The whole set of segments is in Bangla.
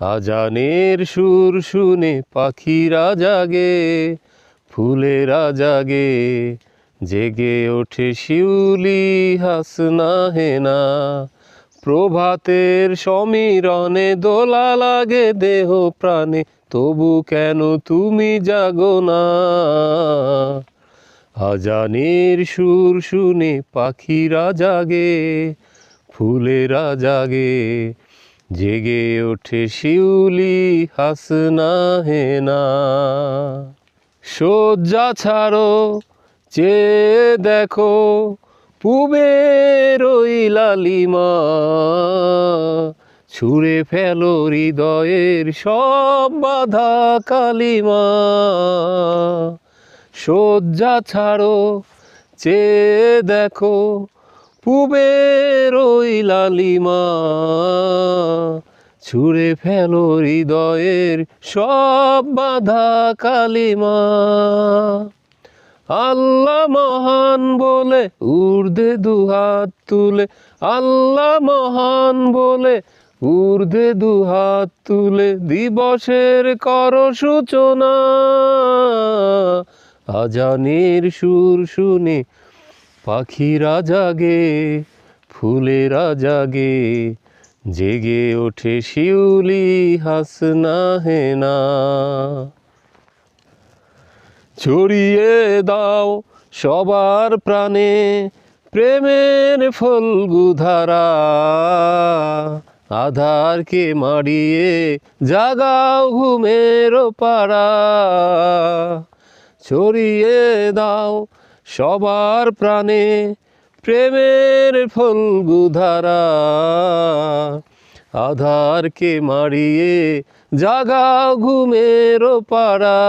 আজানের সুর শুনে পাখিরা জাগে, ফুলেরা জাগে, জেগে ওঠে শিউলি হাসনা হেনা। প্রভাতের সমীরণে দোলা লাগে দেহ প্রাণে, তবু কেন তুমি জাগো না? আজানের সুর শুনে পাখিরা জাগে, ফুলেরা জাগে জেগে ওঠে শিউলি হাসনা হেনা শয্যা ছাড়ো চে দেখো পুবের ওই লালিমা। ছুঁড়ে ফেলো হৃদয়ের সব বাধা কালিমা। শয্যা ছাড়ো, চেয়ে দেখো পুবের ওই লালিমা ছুঁড়ে ফেলো হৃদয়ের সব বাধা কালিমা। আল্লাহ মহান বলে ঊর্ধ্বে দুহাত তুলে, আল্লাহ মহান বলে ঊর্ধ্বে দুহাত তুলে দিবসের কর সূচনা। আজানের সুর শুনে পাখিরা জাগে ফুলেরা জাগে জেগে ওঠে শিউলি হাসনা হেনা। ছড়িয়ে দাও সবার প্রাণে প্রেমের ফলগুধারা আধারকে মারিয়ে জাগাও ঘুমের পাড়া। ছড়িয়ে দাও সবার প্রাণে প্রেমের ফলগুধারা। আধারকে মারিয়ে জাগাও ঘুমের পাড়া।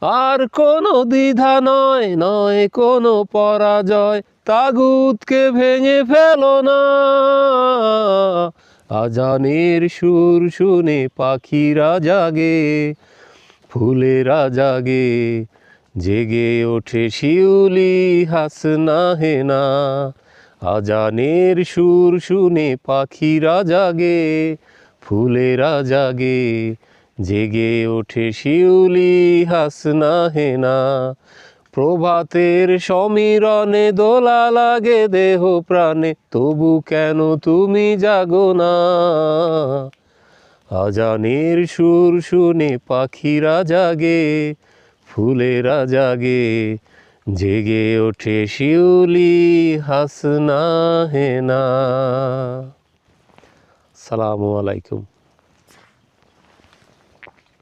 আর কোনো দ্বিধা নয় নয় কোনো পরাজয়, তাগুতকে ভেঙে ফেলো না। আজানের সুর শুনে পাখিরা জাগে, ফুলেরা জাগে জেগে ওঠে শিউলি হাস হাসনা হেনা। আজানের সুর শুনে পাখিরা জাগে, ফুলেরা জাগে। জেগে ওঠে শিউলি হাস হাসনা হেনা। প্রভাতের সমীরণে দোলা লাগে দেহ প্রাণে, তবু কেন তুমি জাগো না? আজানের সুর শুনে পাখিরা জাগে ফুলেরা জাগে জেগে ওঠে শিউলি হাসনা হেনা। সালামু আলাইকুম।